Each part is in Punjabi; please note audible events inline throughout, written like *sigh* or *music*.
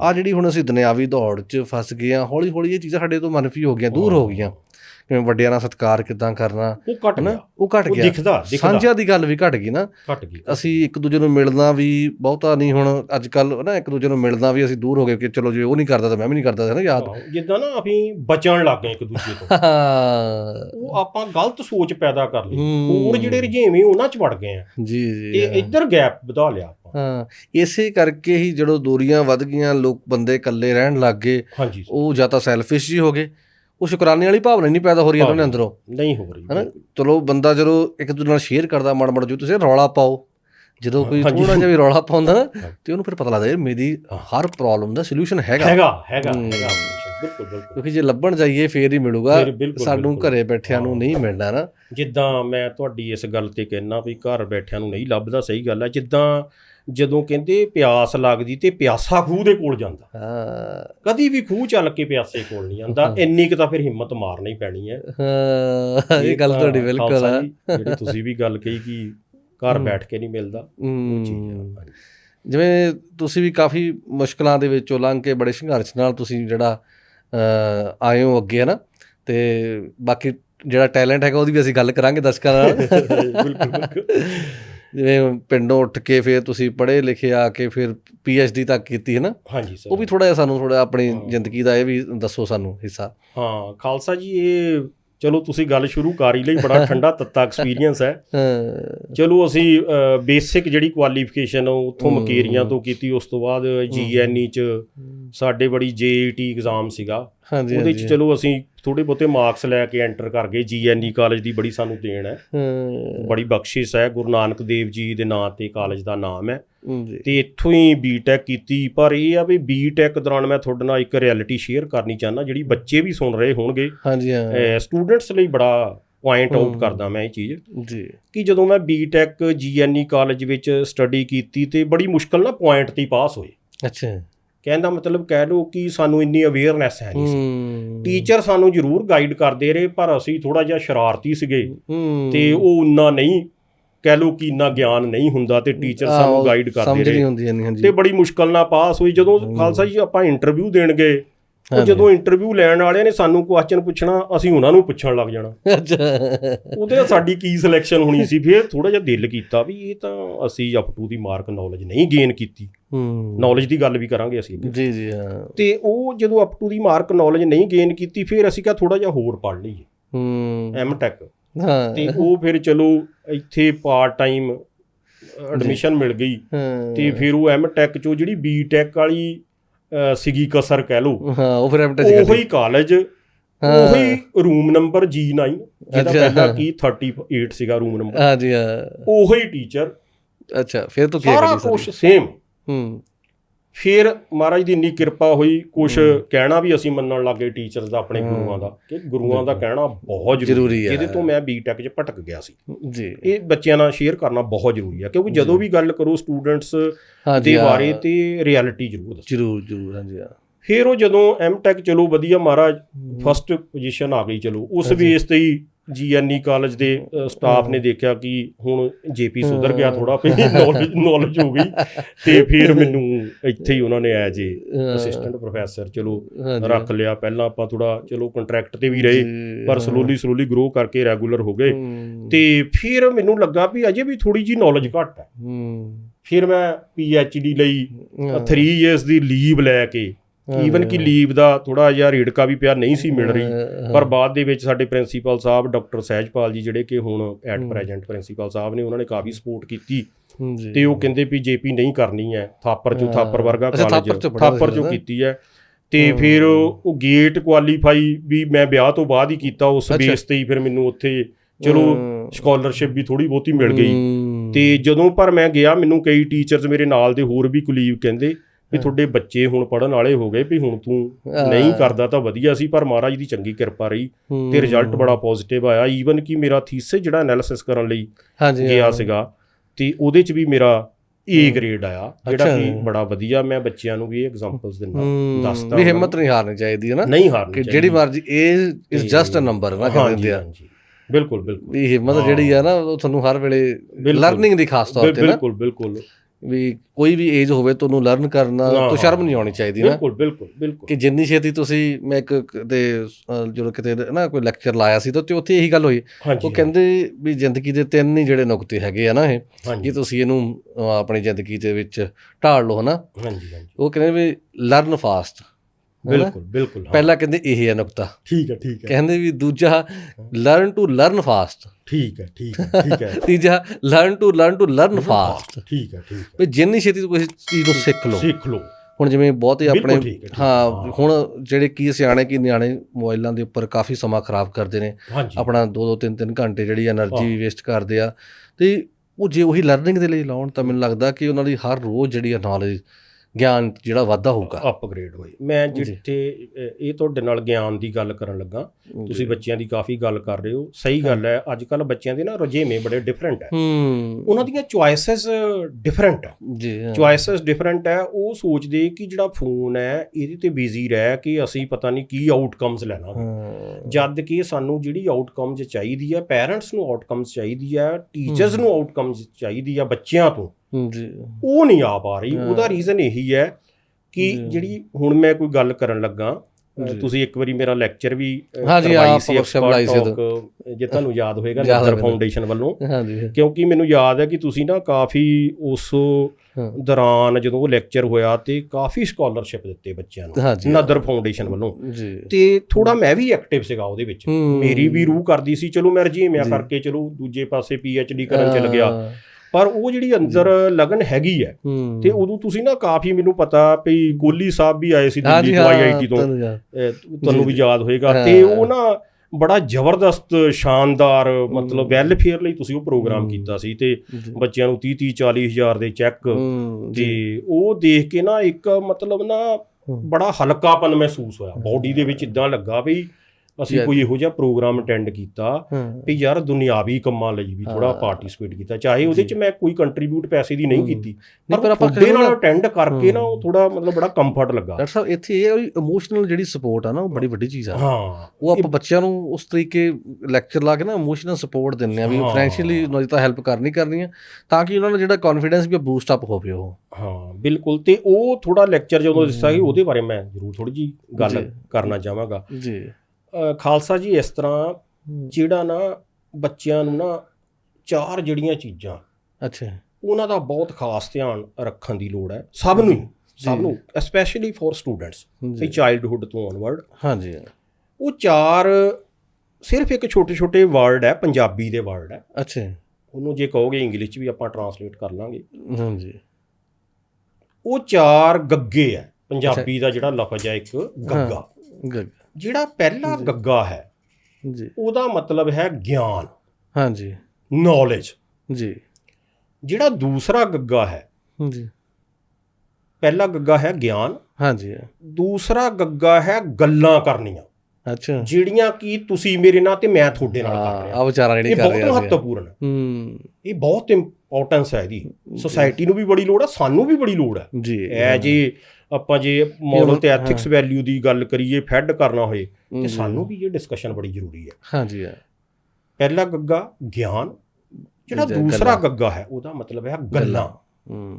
ਆ ਜਿਹੜੀ ਹੁਣ ਅਸੀਂ ਦੁਨਿਆਵੀ ਦੌੜ 'ਚ ਫਸ ਗਏ ਆ ਹੌਲੀ ਹੌਲੀ ਇਹ ਚੀਜ਼ਾਂ ਸਾਡੇ ਤੋਂ ਮਨਫੀ ਹੋ ਗਈਆਂ ਦੂਰ ਹੋ। ਗਈਆਂ। ਕਿਵੇਂ ਵੱਡਿਆਂ ਨਾਲ ਸਤਿਕਾਰ ਕਿਦਾਂ ਕਰਨਾ ਹਨਾ? ਉਹ ਘਟ ਗਿਆ। ਦਿਖਦਾ ਸਾਂਝਿਆਂ ਦੀ ਗੱਲ ਵੀ ਘਟ ਗਈ ਨਾ। ਘਟ ਗਈ। ਅਸੀਂ ਇੱਕ ਦੂਜੇ ਨੂੰ ਮਿਲਣਾ ਵੀ ਬਹੁਤਾ ਨਹੀਂ ਹੁਣ ਅੱਜ ਕੱਲ ਨਾ ਇੱਕ ਦੂਜੇ ਨੂੰ ਮਿਲਣਾ ਵੀ ਅਸੀਂ ਦੂਰ ਹੋ ਗਏ ਕਿ ਚਲੋ ਜੇ ਉਹ ਨਹੀਂ ਕਰਦਾ ਤਾਂ ਮੈਂ ਵੀ ਨਹੀਂ ਕਰਦਾ ਹੈ ਨਾ ਯਾਦ। ਹਾਂ, ਜਿੱਦਾਂ ਨਾ ਅਸੀਂ ਬਚਣ ਲੱਗ ਗਏ ਇੱਕ ਦੂਜੇ ਤੋਂ। ਉਹ ਆਪਾਂ ਗਲਤ ਸੋਚ ਪੈਦਾ ਕਰ ਲਈ। ਹੂੰ। ਹੋਰ ਜਿਹੜੇ ਰੁਝੇਵੇਂ ਉਹਨਾਂ 'ਚ ਵੜ ਗਏ ਆ। ਜੀ ਜੀ ਇਹ ਇੱਧਰ ਗੈਪ ਵਧਾ ਲਿਆ ਹਾਂ ਇਸੇ ਕਰਕੇ ਹੀ ਜਦੋਂ ਦੂਰੀਆਂ ਵੱਧ ਗਈਆਂ ਲੋਕ ਬੰਦੇ ਇਕੱਲੇ ਰਹਿਣ ਲੱਗ ਗਏ ਉਹ ਜਾਂ ਤਾਂ ਸੈਲਫਿਸ਼ ਜੀ ਹੋ ਗਏ ਉਹ ਸ਼ੁਕਰਾਨੇ ਵਾਲੀ ਭਾਵਨਾ ਨਹੀਂ ਪੈਦਾ ਹੋ ਰਹੀ ਉਹਨਾਂ ਦੇ ਅੰਦਰੋਂ ਨਹੀਂ ਹੋ ਰਹੀ ਹਨਾ? ਚਲੋ ਬੰਦਾ ਜਦੋਂ ਇੱਕ ਦੂਜੇ ਨਾਲ ਸ਼ੇਅਰ ਕਰਦਾ ਮੜ ਮੜ ਜੋ ਤੁਸੀਂ ਰੌਲਾ ਪਾਓ ਜਦੋਂ ਕੋਈ। ਥੋੜਾ ਜਿਹਾ ਵੀ ਰੌਲਾ ਪਾਉਂਦਾ ਨਾ। ਤੇ ਉਹਨੂੰ ਫਿਰ ਪਤਾ ਲੱਗਦਾ ਯਾਰ ਮੇਰੀ ਹਰ ਪ੍ਰੋਬਲਮ ਦਾ ਸੋਲੂਸ਼ਨ ਹੈਗਾ ਹੈਗਾ ਹੈਗਾ ਬਿਲਕੁਲ ਬਿਲਕੁਲ ਕਿਉਂਕਿ ਜੇ ਲੱਭਣ ਜਾਈਏ ਫੇਰ ਹੀ ਮਿਲੂਗਾ ਸਾਨੂੰ। ਘਰੇ ਬੈਠਿਆਂ ਨੂੰ। ਨਹੀਂ ਮਿਲਣਾ ਨਾ ਜਿੱਦਾਂ ਮੈਂ ਤੁਹਾਡੀ ਇਸ ਗੱਲ ਤੇ ਕਹਿਣਾ ਵੀ ਘਰ ਬੈਠਿਆਂ ਨੂੰ ਨਹੀਂ ਲੱਭਦਾ ਸਹੀ ਗੱਲ ਹੈ ਜਿੱਦਾਂ ਜਦੋਂ ਕਹਿੰਦੇ ਪਿਆਸ ਲੱਗਦੀ ਤੇ ਪਿਆਸਾ ਖੂਹ ਦੇ ਕੋਲ ਜਾਂਦਾ। ਹਾਂ। ਕਦੀ ਵੀ ਖੂਹ ਚੱਲ ਕੇ ਪਿਆਸੇ ਕੋਲ ਨਹੀਂ ਜਾਂਦਾ। ਇੰਨੀ ਕੁ ਤਾਂ ਫਿਰ ਹਿੰਮਤ ਮਾਰਨੀ ਪੈਣੀ ਹੈ। ਹਾਂ, ਇਹ ਗੱਲ ਤੁਹਾਡੀ ਬਿਲਕੁਲ ਹੈ ਜਿਹੜੀ ਤੁਸੀਂ ਵੀ ਗੱਲ ਕਹੀ ਕਿ ਘਰ। ਬੈਠ ਕੇ ਨਹੀਂ ਮਿਲਦਾ ਉਹ ਚੀਜ਼ ਹੈ। ਜਿਵੇਂ ਤੁਸੀਂ ਵੀ ਕਾਫੀ ਮੁਸ਼ਕਲਾਂ ਦੇ ਵਿੱਚੋਂ ਲੰਘ ਕੇ ਬੜੇ ਸੰਘਰਸ਼ ਨਾਲ ਤੁਸੀਂ ਜਿਹੜਾ ਆਏ ਹੋ ਅੱਗੇ ਨਾ ਤੇ ਬਾਕੀ ਜਿਹੜਾ ਟੈਲੈਂਟ ਹੈਗਾ ਉਹਦੀ ਵੀ ਅਸੀਂ ਗੱਲ ਕਰਾਂਗੇ ਦਰਸ਼ਕਾਂ ਨਾਲ। ਬਿਲਕੁਲ ਬਿਲਕੁਲ। ਜਿਵੇਂ ਪਿੰਡੋਂ ਉੱਠ ਕੇ ਫਿਰ ਤੁਸੀਂ ਪੜ੍ਹੇ ਲਿਖੇ ਆ ਕੇ ਫਿਰ ਡੀ ਤੱਕ ਕੀਤੀ ਹੈ ਨਾ? ਹਾਂਜੀ ਸਰ। ਉਹ ਵੀ ਥੋੜਾ ਜਿਹਾ ਸਾਨੂੰ ਥੋੜਾ ਆਪਣੀ। ਜ਼ਿੰਦਗੀ ਦਾ ਇਹ ਵੀ ਦੱਸੋ ਸਾਨੂੰ ਹਿੱਸਾ। ਹਾਂ ਖਾਲਸਾ ਜੀ ਇਹ ਚਲੋ ਤੁਸੀਂ ਗੱਲ ਸ਼ੁਰੂ ਕਰ ਹੀ ਲਈ ਬੜਾ ਠੰਡਾ ਤੱਤਾ ਐਕਸਪੀਰੀਅੰਸ ਹੈ। ਚਲੋ ਅਸੀਂ ਬੇਸਿਕ ਜਿਹੜੀ ਕੁਆਲੀਫਿਕੇਸ਼ਨ ਉੱਥੋਂ। ਮਕੇਰੀਆਂ ਤੋਂ ਕੀਤੀ ਉਸ ਤੋਂ ਬਾਅਦ ਜੀਐਨਈ ਚ ਸਾਡੇ ਬੜੀ ਜੇਈਟੀ ਐਗਜ਼ਾਮ ਸੀਗਾ। ਉਹਦੇ ਚ। ਚਲੋ ਅਸੀਂ ਥੋੜੇ ਬਹੁਤੇ ਮਾਰਕਸ ਲੈ ਕੇ ਐਂਟਰ ਕਰ ਗਏ। ਜੀਐਨਈ ਕਾਲਜ ਦੀ ਬੜੀ ਸਾਨੂੰ ਦੇਣ ਹੈ। ਬੜੀ ਬਖਸ਼ਿਸ਼ ਹੈ। ਗੁਰੂ ਨਾਨਕ ਦੇਵ ਜੀ ਦੇ ਨਾਂ ਤੇ ਕਾਲਜ ਦਾ ਨਾਮ ਹੈ। ਤੇ ਇੱਥੋਂ ਹੀ ਬੀਟੈਕ ਕੀਤੀ। ਪਰ ਇਹ ਆ ਵੀ ਬੀਟੈਕ ਦੌਰਾਨ ਮੈਂ ਤੁਹਾਡੇ ਨਾਲ ਇੱਕ ਰਿਐਲਿਟੀ ਸ਼ੇਅਰ ਕਰਨੀ ਚਾਹੁੰਦਾ ਜਿਹੜੀ ਬੱਚੇ ਵੀ ਸੁਣ ਰਹੇ ਹੋਣਗੇ। ਹਾਂਜੀ ਹਾਂ। ਸਟੂਡੈਂਟਸ ਲਈ ਬੜਾ ਪੁਆਇੰਟ ਆਊਟ। ਕਰਦਾ ਮੈਂ ਇਹ ਚੀਜ਼। ਜੀ। ਕਿ ਜਦੋਂ ਮੈਂ ਬੀਟੈਕ ਜੀਐਨਈ ਕਾਲਜ ਵਿੱਚ ਸਟੱਡੀ ਕੀਤੀ ਤੇ ਬੜੀ ਮੁਸ਼ਕਲ ਨਾਲ ਪੁਆਇੰਟ ਤੇ ਪਾਸ ਹੋਏ। ਅੱਛਾ। ਕਹਿੰਦਾ ਮਤਲਬ ਕਹਿ ਲਓ ਕਿ ਸਾਨੂੰ ਇੰਨੀ ਅਵੇਅਰਨੈਸ ਹੈ ਨਹੀਂ ਸੀ। ਟੀਚਰ ਸਾਨੂੰ ਜ਼ਰੂਰ ਗਾਈਡ ਕਰਦੇ ਰਹੇ ਪਰ ਅਸੀਂ ਥੋੜਾ ਜਿਹਾ ਸ਼ਰਾਰਤੀ ਸੀਗੇ। ਤੇ ਉਹ ਉਨਾ ਨਹੀਂ। ਕਹਿ ਲਓ ਕਿ ਇੰਨਾ ਗਿਆਨ ਨਹੀਂ ਹੁੰਦਾ ਤੇ ਟੀਚਰ ਸਾਨੂੰ ਗਾਈਡ ਕਰਦੇ ਸਮਝ ਨਹੀਂ ਰਹੇ ਹੁੰਦੀ ਇੰਨੀ ਹਾਂਜੀ। ਤੇ ਬੜੀ ਮੁਸ਼ਕਲ ਨਾਲ ਪਾਸ ਹੋਈ। ਜਦੋਂ। ਖਾਲਸਾ ਜੀ ਆਪਾਂ ਇੰਟਰਵਿਊ ਦੇਣ ਗਏ ਉਹ। ਜਦੋਂ ਇੰਟਰਵਿਊ ਲੈਣ ਵਾਲਿਆਂ ਨੇ ਸਾਨੂੰ ਕੁਐਸਚਨ ਪੁੱਛਣਾ ਅਸੀਂ ਉਹਨਾਂ ਨੂੰ ਪੁੱਛਣ ਲੱਗ ਜਾਣਾ। ਅੱਛਾ। ਉਹਦੇ ਸਾਡੀ ਕੀ ਸਿਲੈਕਸ਼ਨ ਹੋਣੀ ਸੀ। ਫਿਰ ਥੋੜਾ ਜਿਹਾ ਦਿਲ ਕੀਤਾ ਵੀ ਇਹ ਤਾਂ ਅਸੀਂ up to the mark knowledge ਨਹੀਂ ਗੇਨ ਕੀਤੀ। ਹੂੰ। ਨੌਲੇਜ ਦੀ ਗੱਲ ਵੀ ਕਰਾਂਗੇ ਅਸੀਂ। ਜੀ ਜੀ ਹਾਂ। ਤੇ ਉਹ ਜਦੋਂ up to the mark knowledge ਨਹੀਂ ਗੇਨ ਕੀਤੀ ਫਿਰ ਅਸੀਂ ਕਿਹਾ ਥੋੜਾ ਜਿਹਾ ਹੋਰ ਪੜ੍ਹ ਲਈਏ। ਹੂੰ। ਐਮ ਟੈਕ ਹਾਂ। ਤੇ ਉਹ ਫਿਰ ਚਲੋ ਇੱਥੇ ਪਾਰਟ ਟਾਈਮ ਐਡਮਿਸ਼ਨ ਮਿਲ ਗਈ। ਤੇ ਫਿਰ ਉਹ ਐਮ ਟੈਕ ਚੋਂ ਜਿਹੜੀ ਬੀ ਟੈਕ ਵਾਲੀ ਸੀਗੀ ਕਸਰ ਕਹਿ ਲਓ ਹਾਂ ਉਹ ਫਿਰ ਐਮਟੈਚ ਕਰ ਉਹੀ ਕਾਲਜ। ਉਹੀ ਰੂਮ ਨੰਬਰ G9 ਜਿਹਦਾ। ਪਹਿਲਾਂ ਕੀ 38 ਸੀਗਾ ਰੂਮ ਨੰਬਰ ਹਾਂ ਜੀ ਹਾਂ। ਉਹੀ ਟੀਚਰ ਅੱਛਾ ਫਿਰ ਤੂੰ ਕੀ ਸਾਰਾ ਕਰੀ ਕੁਝ ਸਰ ਸੇਮ ਹੂੰ। ਫਿਰ ਮਹਾਰਾਜ ਦੀ ਇੰਨੀ ਕਿਰਪਾ ਹੋਈ ਕੁਝ ਹੂੰ। ਕਹਿਣਾ ਵੀ ਅਸੀਂ ਮੰਨਣ ਲੱਗੇ ਟੀਚਰਸ ਦਾ ਆਪਣੇ। ਗੁਰੂਆਂ ਦਾ ਕਿ ਗੁਰੂਆਂ ਦਾ। ਕਹਿਣਾ ਬਹੁਤ ਜ਼ਰੂਰੀ ਹੈ। ਜਿਹਦੇ ਤੋਂ ਮੈਂ ਬੀਟੈਕ 'ਚ ਭਟਕ ਗਿਆ ਸੀ ਜੀ ਇਹ ਬੱਚਿਆਂ ਨਾਲ ਸ਼ੇਅਰ ਕਰਨਾ ਬਹੁਤ ਜ਼ਰੂਰੀ ਹੈ ਕਿਉਂਕਿ ਜਦੋਂ। ਵੀ ਗੱਲ ਕਰੋ ਸਟੂਡੈਂਟਸ ਦੇ। ਬਾਰੇ ਤੇ ਰਿਐਲਿਟੀ ਜ਼ਰੂਰ ਦੱਸੋ ਜ਼ਰੂਰ ਜ਼ਰੂਰ ਹਾਂ ਜੀ ਹਾਂ ਫਿਰ ਉਹ ਜਦੋਂ ਐਮਟੈਕ ਚਲੋ ਵਧੀਆ ਮਹਾਰਾਜ ਫਸਟ ਪੋਜੀਸ਼ਨ ਆ ਗਈ ਚਲੋ ਉਸ ਹਾਂਜੀ। ਬੇਸ ਤੇ ਹੀ ਜੀਐਨਈ ਕਾਲਜ ਦੇ ਸਟਾਫ ਨੇ ਦੇਖਿਆ ਕਿ ਹੁਣ ਜੇਪੀ ਸੁਧਰ ਗਿਆ ਥੋੜਾ ਪਈ ਨੌਲੇਜ ਨੌਲੇਜ ਹੋ ਗਈ ਤੇ ਫਿਰ ਮੈਨੂੰ ਇੱਥੇ ਹੀ ਉਹਨਾਂ ਨੇ ਐਜ ਏ। ਅਸਿਸਟੈਂਟ ਪ੍ਰੋਫੈਸਰ ਚਲੋ। ਰੱਖ ਲਿਆ ਪਹਿਲਾਂ ਆਪਾਂ ਥੋੜਾ ਚਲੋ ਕੰਟਰੈਕਟ ਤੇ ਵੀ ਰਹੇ ਪਰ। ਸਲੋਲੀ ਸਲੋਲੀ ਗਰੋ ਕਰਕੇ ਰੈਗੂਲਰ ਹੋ ਗਏ। ਤੇ ਫਿਰ ਮੈਨੂੰ ਲੱਗਾ ਵੀ ਅਜੇ ਵੀ ਥੋੜੀ ਜੀ ਨੌਲੇਜ ਘੱਟ ਹੈ ਫਿਰ ਮੈਂ ਡੀ ਲਈ ਹਾਂ। 3 ਇਅਰਸ ਦੀ ਲੀਵ ਲੈ ਕੇ। ਈਵਨ ਕਿ ਲੀਵ ਦਾ ਥੋੜਾ ਜਿਹਾ ਰੇੜਕਾ ਵੀ ਪਿਆ ਨਹੀਂ ਸੀ ਮਿਲ ਰਹੀ। ਪਰ ਬਾਅਦ ਦੇ ਵਿੱਚ ਸਾਡੇ ਪ੍ਰਿੰਸੀਪਲ ਸਾਹਿਬ ਡਾਕਟਰ ਸਹਿਜਪਾਲ ਜੀ ਜਿਹੜੇ ਕਿ ਹੁਣ ਐਟ। ਪ੍ਰੈਜ਼ੈਂਟ ਪ੍ਰਿੰਸੀਪਲ ਸਾਹਿਬ ਨੇ ਉਹਨਾਂ ਨੇ ਕਾਫੀ ਸਪੋਰਟ ਕੀਤੀ। ਤੇ ਉਹ ਕਹਿੰਦੇ ਵੀ ਜੇਪੀ ਨਹੀਂ ਕਰਨੀ ਹੈ ਥਾਪਰ ਚੋਂ। ਥਾਪਰ ਵਰਗਾ ਕਾਲਜ ਥਾਪਰ ਚੋਂ? ਕੀਤੀ ਹੈ ਤੇ। ਫਿਰ ਉਹ ਗੇਟ ਕੁਆਲੀਫਾਈ ਵੀ ਮੈਂ ਵਿਆਹ ਤੋਂ ਬਾਅਦ ਹੀ ਕੀਤਾ ਉਸ। ਬੇਸ ਤੇ ਹੀ ਫਿਰ ਮੈਨੂੰ ਉੱਥੇ ਚਲੋ। ਸਕਾਲਰਸ਼ਿਪ ਵੀ ਥੋੜੀ ਬਹੁਤੀ ਮਿਲ ਗਈ। ਤੇ ਜਦੋਂ ਪਰ ਮੈਂ ਗਿਆ ਮੈਨੂੰ ਕਈ ਟੀਚਰਸ ਮੇਰੇ ਨਾਲ ਦੇ ਹੋਰ ਵੀ ਕੁਲੀਗ ਕਹਿੰਦੇ ਵੀ। ਤੁਹਾਡੇ ਬੱਚੇ ਹੁਣ ਪੜਨ ਵਾਲੇ ਹੋ ਗਏ ਵੀ ਹੁਣ ਤੂੰ। ਨਹੀਂ ਕਰਦਾ ਤਾਂ ਵਧੀਆ ਸੀ ਪਰ ਮਹਾਰਾਜ ਦੀ ਚੰਗੀ ਕਿਰਪਾ ਰਹੀ। ਤੇ ਰਿਜ਼ਲਟ ਬੜਾ ਪੋਜ਼ਿਟਿਵ ਆਇਆ ਈਵਨ ਕਿ ਮੇਰਾ ਥੀਸਿਸ ਜਿਹੜਾ ਐਨਾਲਿਸਿਸ ਕਰਨ ਲਈ ਗਿਆ। ਸੀਗਾ ਤੇ ਉਹਦੇ ਚ ਵੀ ਮੇਰਾ ਏ। ਗ੍ਰੇਡ ਆਇਆ ਜਿਹੜਾ। ਕਿ ਬੜਾ ਵਧੀਆ ਮੈਂ ਬੱਚਿਆਂ ਨੂੰ ਵੀ ਇਹ ਐਗਜ਼ਾਮਪਲਸ ਦਿੰਦਾ। ਦੱਸਦਾ ਵੀ ਹਿੰਮਤ ਨਹੀਂ ਹਾਰਨੀ ਚਾਹੀਦੀ ਹੈ ਨਾ। ਨਹੀਂ ਹਾਰਨੀ ਕਿ ਚਾਹੀਦੀ। ਜਿਹੜੀ ਮਰਜ਼ੀ age is just a number ਨਾ ਕਹਿੰਦੇ ਆ ਬਿਲਕੁਲ ਬਿਲਕੁਲ ਵੀ ਹਿੰਮਤ। ਜਿਹੜੀ ਆ ਨਾ ਉਹ ਤੁਹਾਨੂੰ ਹਰ ਵੇਲੇ। ਲਰਨਿੰਗ ਦੀ ਖਾਸ ਤੌਰ ਤੇ ਨਾ ਬਿਲਕੁਲ ਬਿਲਕੁਲ ਵੀ ਕੋਈ ਵੀ ਏਜ ਹੋਵੇ ਤੁਹਾਨੂੰ ਲਰਨ ਕਰਨਾ ਤੋਂ ਸ਼ਰਮ ਨਹੀਂ ਆਉਣੀ ਚਾਹੀਦੀ ਨਾ। ਬਿਲਕੁਲ ਬਿਲਕੁਲ ਬਿਲਕੁਲ। ਕਿ ਜਿੰਨੀ ਛੇਤੀ ਤੁਸੀਂ ਮੈਂ ਇੱਕ ਤੇ ਜਦੋਂ ਕਿਤੇ ਨਾ ਕੋਈ ਲੈਕਚਰ ਲਾਇਆ ਸੀ ਤਾਂ ਤੇ ਉੱਥੇ ਇਹੀ ਗੱਲ ਹੋਈ। ਉਹ ਕਹਿੰਦੇ ਵੀ ਜ਼ਿੰਦਗੀ ਦੇ ਤਿੰਨ ਹੀ ਜਿਹੜੇ ਨੁਕਤੇ ਹੈਗੇ ਆ ਨਾ ਇਹ ਜੇ ਤੁਸੀਂ ਇਹਨੂੰ ਆਪਣੀ ਜ਼ਿੰਦਗੀ ਦੇ ਵਿੱਚ ਢਾਲ ਲਓ ਹਨਾ। ਹਾਂਜੀ ਹਾਂਜੀ। ਉਹ ਕਹਿੰਦੇ ਵੀ ਲਰਨ ਫਾਸਟ ਬਿਲਕੁਲ ਬਿਲਕੁਲ ਪਹਿਲਾ ਕਹਿੰਦੇ ਇਹ ਹੈ ਨੁਕਤਾ। ਠੀਕ ਹੈ ਠੀਕ ਹੈ। ਕਹਿੰਦੇ ਵੀ ਦੂਜਾ ਲਰਨ ਟੂ ਲਰਨ ਫਾਸਟ ਠੀਕ ਹੈ ਠੀਕ ਹੈ ਠੀਕ ਹੈ। *laughs* ਤੀਜਾ learn to learn to learn fast ਠੀਕ ਹੈ ਠੀਕ ਹੈ। ਵੀ ਜਿੰਨੀ ਛੇਤੀ ਤੁਸੀਂ ਚੀਜ਼ ਨੂੰ ਸਿੱਖ ਲਓ। ਸਿੱਖ ਲਓ। ਹੁਣ ਜਿਵੇਂ ਬਹੁਤੇ ਆਪਣੇ ਹਾਂ ਹੁਣ ਜਿਹੜੇ ਕੀ ਸਿਆਣੇ ਕੀ ਨਿਆਣੇ ਮੋਬਾਈਲਾਂ ਦੇ ਉੱਪਰ ਕਾਫੀ ਸਮਾਂ ਖਰਾਬ ਕਰਦੇ ਨੇ। ਆਪਣਾ 2-2 3-3 ਘੰਟੇ ਜਿਹੜੀ એનર્ਜੀ ਵੀ ਵੇਸਟ ਕਰਦੇ ਆ। ਤੇ ਉਹ ਜੇ ਉਹੀ ਲਰਨਿੰਗ ਦੇ ਲਈ ਲਾਉਣ ਤਾਂ ਮੈਨੂੰ ਲੱਗਦਾ ਕਿ ਉਹਨਾਂ ਦੀ ਹਰ ਰੋਜ਼ ਜਿਹੜੀ ਨੌਲੇਜ ਗਿਆਨ ਜਿਹੜਾ ਵਾਧਾ ਹੋਊਗਾ। ਅਪਗ੍ਰੇਡ ਹੋਏ। ਮੈਂ। ਜਿੱਥੇ ਇਹ ਤੁਹਾਡੇ ਨਾਲ ਗਿਆਨ ਦੀ ਗੱਲ ਕਰਨ ਲੱਗਾ। ਤੁਸੀਂ ਬੱਚਿਆਂ ਦੀ ਕਾਫੀ ਗੱਲ ਕਰ ਰਹੇ ਹੋ। ਸਹੀ ਗੱਲ ਹੈ ਅੱਜ ਕੱਲ ਬੱਚਿਆਂ ਦੇ ਨਾ ਰੁਝੇਵੇਂ ਬੜੇ ਡਿਫਰੈਂਟ ਹੈ। ਹੂੰ। ਉਹਨਾਂ ਦੀਆਂ ਚੁਆਇਸਸ ਡਿਫਰੈਂਟ ਹੈ ਜੀ। ਚੁਆਇਸਸ ਡਿਫਰੈਂਟ ਹੈ। ਉਹ ਸੋਚਦੇ ਕਿ ਜਿਹੜਾ ਫੋਨ ਹੈ ਇਹਦੇ ਤੇ ਬਿਜ਼ੀ ਰਹਿ ਕੇ ਅਸੀਂ ਪਤਾ ਨਹੀਂ ਕੀ ਆਊਟਕਮਸ ਲੈਣਾ। ਜਦ ਕਿ ਸਾਨੂੰ ਜਿਹੜੀ ਆਊਟਕਮਸ ਚਾਹੀਦੀ ਹੈ ਪੈਰੈਂਟਸ ਨੂੰ ਆਊਟਕਮਸ ਚਾਹੀਦੀ ਹੈ ਟੀਚਰਸ ਨੂੰ ਆਊਟਕਮਸ ਚਾਹੀਦੀ ਹੈ ਬੱਚਿਆਂ ਤੋਂ। ਜੀ ਉਹ ਨਹੀਂ ਆ ਪਾ ਰਹੀ। ਉਹਦਾ ਰੀਜ਼ਨ ਇਹੀ ਹੈ ਕਿ। ਜਿਹੜੀ ਹੁਣ ਮੈਂ ਕੋਈ ਗੱਲ ਕਰਨ ਲੱਗਾ। ਤੁਸੀਂ ਇੱਕ ਵਾਰੀ ਮੇਰਾ ਲੈਕਚਰ ਵੀ ਕਰਵਾਈ ਸੀ ਲਾਈ ਸੀ ਜੇ ਤੁਹਾਨੂੰ ਯਾਦ ਹੋਏਗਾ ਨਦਰ। ਫਾਊਂਡੇਸ਼ਨ ਵੱਲੋਂ ਕਿਉਂਕਿ ਮੈਨੂੰ ਯਾਦ ਹੈ ਕਿ ਤੁਸੀਂ ਨਾ ਕਾਫੀ ਉਸ ਦੌਰਾਨ ਜਦੋਂ ਉਹ ਲੈਕਚਰ ਹੋਇਆ ਤੇ ਕਾਫੀ ਸਕਾਲਰਸ਼ਿਪ ਦਿੱਤੇ ਬੱਚਿਆਂ ਨੂੰ ਨਦਰ ਫਾਊਂਡੇਸ਼ਨ ਵੱਲੋਂ ਤੇ ਥੋੜਾ ਮੈਂ ਵੀ ਐਕਟਿਵ ਸੀਗਾ ਉਹਦੇ ਵਿੱਚ। ਮੇਰੀ ਵੀ ਰੂਹ ਕਰਦੀ ਸੀ ਚਲੋ ਮੈਂ ਰਜੀਮਿਆ। ਕਰਕੇ ਚਲੋ ਦੂਜੇ ਪਾਸੇ ਡੀ ਕਰਨ ਚ ਲੱਗਿਆ ਹਾਂ। ਪਰ ਉਹ ਜਿਹੜੀ ਅੰਦਰ ਲਗਨ ਹੈਗੀ ਹੈ ਤੇ ਉਦੋਂ ਤੁਸੀਂ ਨਾ ਕਾਫੀ ਮੈਨੂੰ ਪਤਾ ਵੀ ਗੋਲੀ ਸਾਹਿਬ ਵੀ ਆਏ ਸੀ ਦਿੱਲੀ ਤੋਂ ਆਈਆਈਟੀ ਤੋਂ ਤੁਹਾਨੂੰ ਵੀ। ਯਾਦ ਹੋਏਗਾ। ਤੇ ਉਹ ਨਾ ਬੜਾ ਜ਼ਬਰਦਸਤ ਸ਼ਾਨਦਾਰ ਮਤਲਬ ਵੈਲਫੇਅਰ ਲਈ ਤੁਸੀਂ ਉਹ ਪ੍ਰੋਗਰਾਮ। ਕੀਤਾ ਸੀ ਤੇ। ਬੱਚਿਆਂ ਨੂੰ 30 30 40 ਹਜ਼ਾਰ ਦੇ ਚੈੱਕ ਤੇ ਉਹ ਦੇਖ ਕੇ ਨਾ ਇੱਕ ਮਤਲਬ ਨਾ। ਬੜਾ ਹਲਕਾਪਨ ਮਹਿਸੂਸ ਹੋਇਆ ਬਾਡੀ ਦੇ ਵਿੱਚ ਇਦਾਂ ਲੱਗਾ ਵੀ ਅਸੀਂ ਕੋਈ ਇਹੋ ਜਿਹਾ ਪ੍ਰੋਗਰਾਮ ਅਟੈਂਡ ਕੀਤਾ ਵੀ ਯਾਰ ਦੁਨਿਆਵੀ ਕੰਮਾਂ ਲਈ ਵੀ ਥੋੜਾ। ਪਾਰਟਿਸਿਪੇਟ ਕੀਤਾ ਚਾਹੇ ਉਹਦੇ ਚ। ਮੈਂ ਕੋਈ ਕੰਟਰੀਬਿਊਟ ਪੈਸੇ ਦੀ ਨਹੀਂ। ਕੀਤੀ ਪਰ ਕਈ ਨਾਲ ਅਟੈਂਡ ਕਰਕੇ ਨਾ ਉਹ। ਥੋੜਾ ਮਤਲਬ ਬੜਾ ਕੰਫਰਟ ਲੱਗਾ ਡਾਕਟਰ ਸਾਹਿਬ ਇੱਥੇ ਇਹ ਇਮੋਸ਼ਨਲ ਜਿਹੜੀ ਸਪੋਰਟ ਆ ਨਾ ਉਹ ਬੜੀ ਵੱਡੀ ਚੀਜ਼ ਆ ਹਾਂ ਉਹ ਆਪਾਂ ਬੱਚਿਆਂ ਨੂੰ ਉਸ ਤਰੀਕੇ ਲੈਕਚਰ ਲਾ ਕੇ ਨਾ ਇਮੋਸ਼ਨਲ ਸਪੋਰਟ ਦਿੰਦੇ ਆ ਵੀ। ਫਾਈਨੈਂਸ਼ੀਅਲੀ ਉਹਨਾਂ ਦੀ ਤਾਂ ਹੈਲਪ ਕਰਨੀ ਕਰਨੀ ਆ ਤਾਂ ਕਿ ਉਹਨਾਂ ਦਾ ਜਿਹੜਾ ਕੌਨਫੀਡੈਂਸ ਵੀ ਬੂਸਟ ਅਪ ਹੋਵੇ ਉਹ ਹਾਂ ਬਿਲਕੁਲ ਤੇ ਉਹ ਥੋੜਾ ਲੈਕਚਰ ਜਦੋਂ ਦਿੱਤਾ ਸੀ ਉਹਦੇ ਬਾਰੇ ਮੈਂ ਜ਼ਰੂਰ ਥੋੜੀ ਜੀ ਗੱਲ। ਕਰਨਾ ਚਾਹਾਂਗਾ ਜੀ ਖਾਲਸਾ ਜੀ ਇਸ ਤਰ੍ਹਾਂ ਜਿਹੜਾ ਨਾ ਬੱਚਿਆਂ ਨੂੰ ਨਾ ਚਾਰ ਜਿਹੜੀਆਂ ਚੀਜ਼ਾਂ ਅੱਛਾ। ਉਹਨਾਂ ਦਾ ਬਹੁਤ ਖਾਸ ਧਿਆਨ ਰੱਖਣ ਦੀ ਲੋੜ ਹੈ। ਸਭ ਨੂੰ ਸਭ। ਨੂੰ ਸਪੈਸ਼ਲੀ ਫॉर ਸਟੂਡੈਂਟਸ ਜੀ। ਚਾਈਲਡਹੁੱਡ ਤੋਂ ਔਨਵਰਡ ਹਾਂਜੀ। ਉਹ ਚਾਰ ਸਿਰਫ ਇੱਕ ਛੋਟੇ ਛੋਟੇ ਵਰਡ ਹੈ ਪੰਜਾਬੀ ਦੇ ਵਰਡ ਹੈ। ਅੱਛਾ। ਉਹਨੂੰ ਜੇ ਕਹੋਗੇ ਇੰਗਲਿਸ਼ 'ਚ ਵੀ ਆਪਾਂ ਟਰਾਂਸਲੇਟ ਕਰ ਲਾਂਗੇ। ਹਾਂਜੀ। ਉਹ ਚਾਰ ਗੱਗੇ ਹੈ ਪੰਜਾਬੀ ਦਾ ਜਿਹੜਾ ਲਫ਼ਜ਼ ਹੈ ਇੱਕ ਗੱਗਾ। ਗੁੱਡ ਜਿਹੜਾ ਪਹਿਲਾ। ਗੱਗਾ ਹੈ ਜੀ। ਉਹਦਾ ਮਤਲਬ ਹੈ ਗਿਆਨ ਹਾਂਜੀ। ਨੌਲੇਜ ਜੀ। ਜਿਹੜਾ ਦੂਸਰਾ ਗੱਗਾ ਹੈ ਜੀ। ਪਹਿਲਾ ਗੱਗਾ ਹੈ ਗਿਆਨ ਹਾਂਜੀ। ਦੂਸਰਾ ਗੱਗਾ ਹੈ ਗੱਲਾਂ ਕਰਨੀਆਂ। ਅੱਛਾ। ਜਿਹੜੀਆਂ ਕਿ ਤੁਸੀਂ ਮੇਰੇ ਨਾਲ ਤੇ ਮੈਂ ਤੁਹਾਡੇ ਨਾਲ ਕਰ ਰਿਹਾ। ਆ ਵਿਚਾਰਾ ਜਿਹੜੀ ਇਹ ਕਰ ਬਹੁਤ ਰਿਹਾ ਸੀ ਮਹੱਤਵਪੂਰਨ ਹੈ। ਹੂੰ। ਇਹ ਬਹੁਤ ਇੰਪੋਰਟੈਂਸ ਹੈ ਇਹਦੀ। ਸੋਸਾਇਟੀ ਨੂੰ ਵੀ ਬੜੀ ਲੋੜ ਹੈ ਸਾਨੂੰ ਵੀ ਬੜੀ ਲੋੜ ਹੈ। ਜੀ। ਐ ਜੇ ਆਪਾਂ ਜੇ ਮੋਰਲ ਤੇ। ਐਥਿਕਸ ਵੈਲਿਊ ਦੀ ਗੱਲ ਕਰੀਏ ਫੈਡ ਕਰਨਾ ਹੋਏ ਤੇ। ਸਾਨੂੰ ਵੀ ਇਹ ਡਿਸਕਸ਼ਨ ਬੜੀ ਜ਼ਰੂਰੀ ਹੈ ਹਾਂਜੀ ਹਾਂ, ਪਹਿਲਾ ਗੱਗਾ ਗਿਆਨ ਜਿਹੜਾ ਦੂਸਰਾ। ਗੱਗਾ ਹੈ ਉਹਦਾ ਮਤਲਬ ਹੈ ਗੱਲਾਂ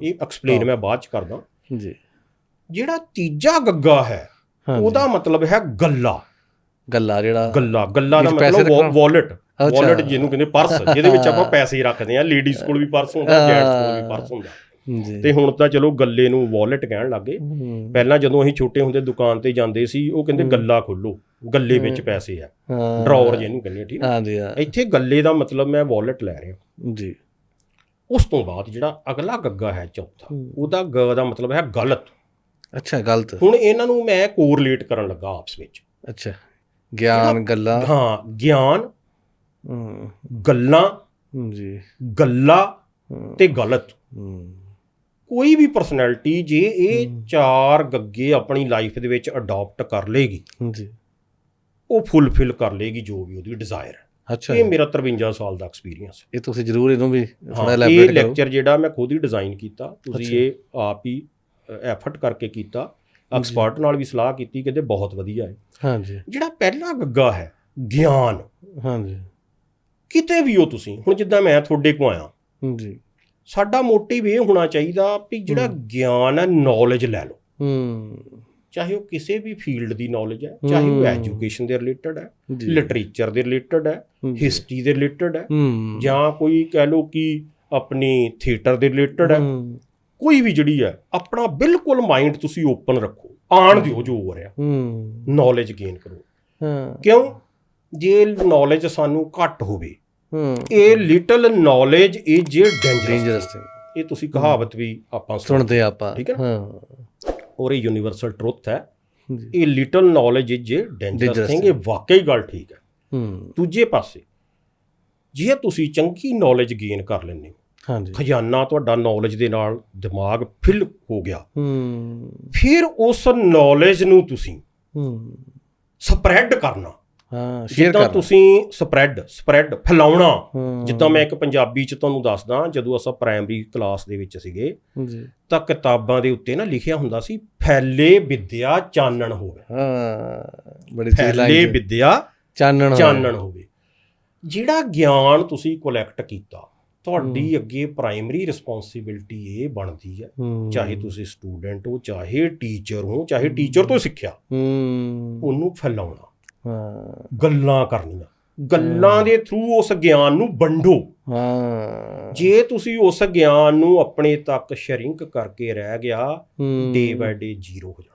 ਇਹ ਐਕਸਪਲੇਨ। ਮੈਂ ਬਾਅਦ ਚ ਕਰਦਾ ਜੀ ਜਿਹੜਾ ਤੀਜਾ ਗੱਗਾ ਹੈ। ਉਹਦਾ ਮਤਲਬ ਹੈ ਗੱਲਾ ਗੱਲਾ ਜਿਹੜਾ ਗੱਲਾ ਗੱਲਾ ਦਾ ਮਤਲਬ। ਵਾਲਟ। ਵਾਲਟ ਜਿਹਨੂੰ ਕਹਿੰਦੇ ਪਰਸ ਜਿਹਦੇ ਵਿੱਚ ਆਪਾਂ ਪੈਸੇ ਰੱਖਦੇ ਆ ਲੇਡੀਜ਼ ਕੋਲ ਵੀ ਪਰਸ ਹੁੰਦਾ ਜੈਂਟਸ ਕੋਲ ਵੀ ਪਰਸ ਹੁੰਦਾ ਤੇ ਹੁਣ ਤਾਂ ਚਲੋ ਗੱਲੇ ਨੂੰ ਵਾਲਟ ਕਹਿਣ ਲੱਗੇ ਪਹਿਲਾਂ ਜਦੋਂ ਅਸੀਂ ਛੋਟੇ ਹੁੰਦੇ ਦੁਕਾਨ ਤੇ ਜਾਂਦੇ ਸੀ ਉਹ ਕਹਿੰਦੇ। ਗੱਲਾ ਖੋਲੋ ਗੱਲੇ ਵਿੱਚ। ਪੈਸੇ ਆ। ਹਾਂ, ਡਰਾਅਰ ਜਿਹਨੂੰ ਕਹਿੰਦੇ ਠੀਕ ਹੈ ਹਾਂਜੀ ਹਾਂ। ਇੱਥੇ ਗੱਲੇ ਦਾ ਮਤਲਬ ਮੈਂ ਵਾਲਟ ਲੈ ਰਿਹਾ। ਜੀ। ਉਸ ਤੋਂ ਬਾਅਦ ਜਿਹੜਾ ਅਗਲਾ ਗੱਗਾ ਹੈ ਚੌਥਾ। ਉਹਦਾ ਗ ਦਾ ਮਤਲਬ ਹੈ ਗਲਤ। ਅੱਛਾ ਗਲਤ। ਹੁਣ ਇਹਨਾਂ ਨੂੰ ਮੈਂ ਕੋਰਿਲੇਟ ਕਰਨ ਲੱਗਾ ਆਪਸ ਵਿੱਚ। ਅੱਛਾ ਗਿਆਨ ਗੱਲਾਂ। ਹਾਂ ਗਿਆਨ ਗੱਲਾਂ ਜੀ। ਗੱਲਾ ਤੇ ਗਲਤ। ਹੂੰ, ਕੋਈ ਵੀ ਪਰਸਨੈਲਿਟੀ ਜੇ ਇਹ। ਚਾਰ ਗੱਗੇ ਆਪਣੀ ਲਾਈਫ ਦੇ ਵਿੱਚ ਅਡਾਪਟ ਕਰ ਲੇਗੀ ਜੀ। ਉਹ ਫੁੱਲਫਿਲ ਕਰ ਲੇਗੀ ਜੋ ਵੀ ਉਹਦੀ ਡਿਜ਼ਾਇਰ ਹੈ। ਅੱਛਾ ਇਹ। ਮੇਰਾ 53 ਸਾਲ ਦਾ ਐਕਸਪੀਰੀਅੰਸ ਇਹ ਤੁਸੀਂ ਜ਼ਰੂਰ ਇਹਨੂੰ ਵੀ ਥੋੜਾ ਇਹ ਐਲੈਬੋਰੇਟ ਕਰੋ। ਲੈਕਚਰ ਜਿਹੜਾ ਮੈਂ ਖੁਦ ਹੀ ਡਿਜ਼ਾਈਨ ਕੀਤਾ ਤੁਸੀਂ। ਇਹ ਆਪ ਹੀ ਐਫਰਟ ਕਰਕੇ ਕੀਤਾ। ਐਕਸਪਰਟ ਨਾਲ ਵੀ ਸਲਾਹ ਕੀਤੀ ਕਹਿੰਦੇ ਬਹੁਤ ਵਧੀਆ ਹੈ। ਹਾਂਜੀ ਜਿਹੜਾ ਪਹਿਲਾ ਗੱਗਾ ਹੈ ਗਿਆਨ। ਹਾਂਜੀ ਕਿਤੇ ਵੀ ਹੋ ਤੁਸੀਂ ਹੁਣ ਜਿੱਦਾਂ ਮੈਂ ਤੁਹਾਡੇ ਕੋ ਆਇਆ। ਜੀ। ਸਾਡਾ ਮੋਟਿਵ ਇਹ ਹੋਣਾ ਚਾਹੀਦਾ ਵੀ ਜਿਹੜਾ ਗਿਆਨ ਹੈ ਨੌਲੇਜ ਲੈ ਲਓ। ਹੂੰ। ਚਾਹੇ ਉਹ ਕਿਸੇ ਵੀ ਫੀਲਡ ਦੀ ਨੌਲੇਜ ਹੈ ਚਾਹੇ ਉਹ। ਐਜੂਕੇਸ਼ਨ ਦੇ ਰਿਲੇਟਡ ਹੈ ਲਿਟਰੇਚਰ ਦੇ ਰਿਲੇਟਡ ਹੈ। ਹਿਸਟਰੀ ਦੇ ਰਿਲੇਟਡ ਹੈ ਜਾਂ ਕੋਈ ਕਹਿ ਲਓ ਕਿ ਆਪਣੀ ਥੀਏਟਰ ਦੇ ਰਿਲੇਟਡ ਹੈ। ਕੋਈ ਵੀ ਜਿਹੜੀ ਹੈ ਆਪਣਾ ਬਿਲਕੁਲ ਮਾਈਂਡ ਤੁਸੀਂ ਓਪਨ ਰੱਖੋ। ਆਣ ਦਿਓ ਜੋ ਹੋ ਰਿਹਾ। ਹੂੰ। ਨੌਲੇਜ ਗੇਨ ਕਰੋ। ਹਾਂ। ਕਿਉਂ? ਜੇ ਨੌਲੇਜ ਸਾਨੂੰ ਘੱਟ ਹੋਵੇ ਇਹ little knowledge is dangerous dangerous thing ਇਹ ਤੁਸੀਂ ਕਹਾਵਤ ਵੀ ਆਪਾਂ ਸੁਣ ਸੁਣਦੇ ਆਪਾਂ। ਠੀਕ ਹੈ। ਹਾਂ। ਔਰ ਇਹ ਯੂਨੀਵਰਸਲ ਟਰੁੱਥ ਹੈ। ਇਹ little knowledge is dangerous Dangerous thing ਇਹ ਵਾਕਈ ਗੱਲ ਠੀਕ ਹੈ। ਹੂੰ। ਦੂਜੇ ਪਾਸੇ ਜੇ ਤੁਸੀਂ ਚੰਗੀ ਨੌਲੇਜ ਗੇਨ ਕਰ ਲੈਂਦੇ ਹੋ ਹਾਂਜੀ। ਖਜ਼ਾਨਾ ਤੁਹਾਡਾ ਨੌਲੇਜ ਦੇ ਨਾਲ ਦਿਮਾਗ ਫਿਲ ਹੋ ਗਿਆ। ਹੂੰ। ਫਿਰ ਉਸ ਨੌਲੇਜ ਨੂੰ ਤੁਸੀਂ ਹੂੰ। ਸਪਰੈਡ ਕਰਨਾ। ਹਾਂ ਸ਼ੇਅਰ ਜਿੱਦਾਂ ਕਰਨਾ। ਤੁਸੀਂ ਸਪਰੈਡ ਸਪਰੈਡ ਫੈਲਾਉਣਾ। ਜਿੱਦਾਂ ਮੈਂ ਇੱਕ ਪੰਜਾਬੀ ਚ ਤੁਹਾਨੂੰ ਦੱਸਦਾ ਜਦੋਂ ਅਸਾਂ ਪ੍ਰਾਇਮਰੀ ਕਲਾਸ ਦੇ ਵਿੱਚ ਸੀਗੇ ਜੀ। ਤਾਂ ਕਿਤਾਬਾਂ ਦੇ ਉੱਤੇ ਨਾ ਲਿਖਿਆ ਹੁੰਦਾ ਸੀ ਫੈਲੇ ਵਿਦਿਆ ਚਾਨਣ ਹੋਵੇ। ਹਾਂ ਬੜੀ ਸਹੀ ਫੈਲੇ ਲਾਈਨ ਵਿਦਿਆ ਚਾਨਣ। ਚਾਨਣ ਹੋਵੇ। ਜਿਹੜਾ ਗਿਆਨ ਤੁਸੀਂ ਕਲੈਕਟ ਕੀਤਾ ਤੁਹਾਡੀ ਅੱਗੇ ਪ੍ਰਾਇਮਰੀ ਰਿਸਪੌਂਸਿਬਿਲਟੀ ਇਹ ਬਣਦੀ ਹੈ। ਹੂੰ, ਚਾਹੇ ਤੁਸੀਂ ਸਟੂਡੈਂਟ ਹੋ ਚਾਹੇ ਟੀਚਰ ਹੋ ਚਾਹੇ ਟੀਚਰ ਤੋਂ ਸਿੱਖਿਆ। ਹੂੰ। ਉਹਨੂੰ ਫੈਲਾਉਣਾ। ਹਾਂ। ਗੱਲਾਂ ਕਰਨੀਆਂ। ਗੱਲਾਂ ਦੇ ਥਰੂ ਉਸ ਗਿਆਨ ਨੂੰ ਵੰਡੋ। ਹਾਂ। ਜੇ ਤੁਸੀਂ ਉਸ ਗਿਆਨ ਨੂੰ ਆਪਣੇ ਤੱਕ ਸ਼ਰਿੰਕ ਕਰਕੇ ਰਹਿ ਗਿਆ ਡੇ ਬਾਏ ਡੇ ਜ਼ੀਰੋ ਹੋ ਜਾਣਾ।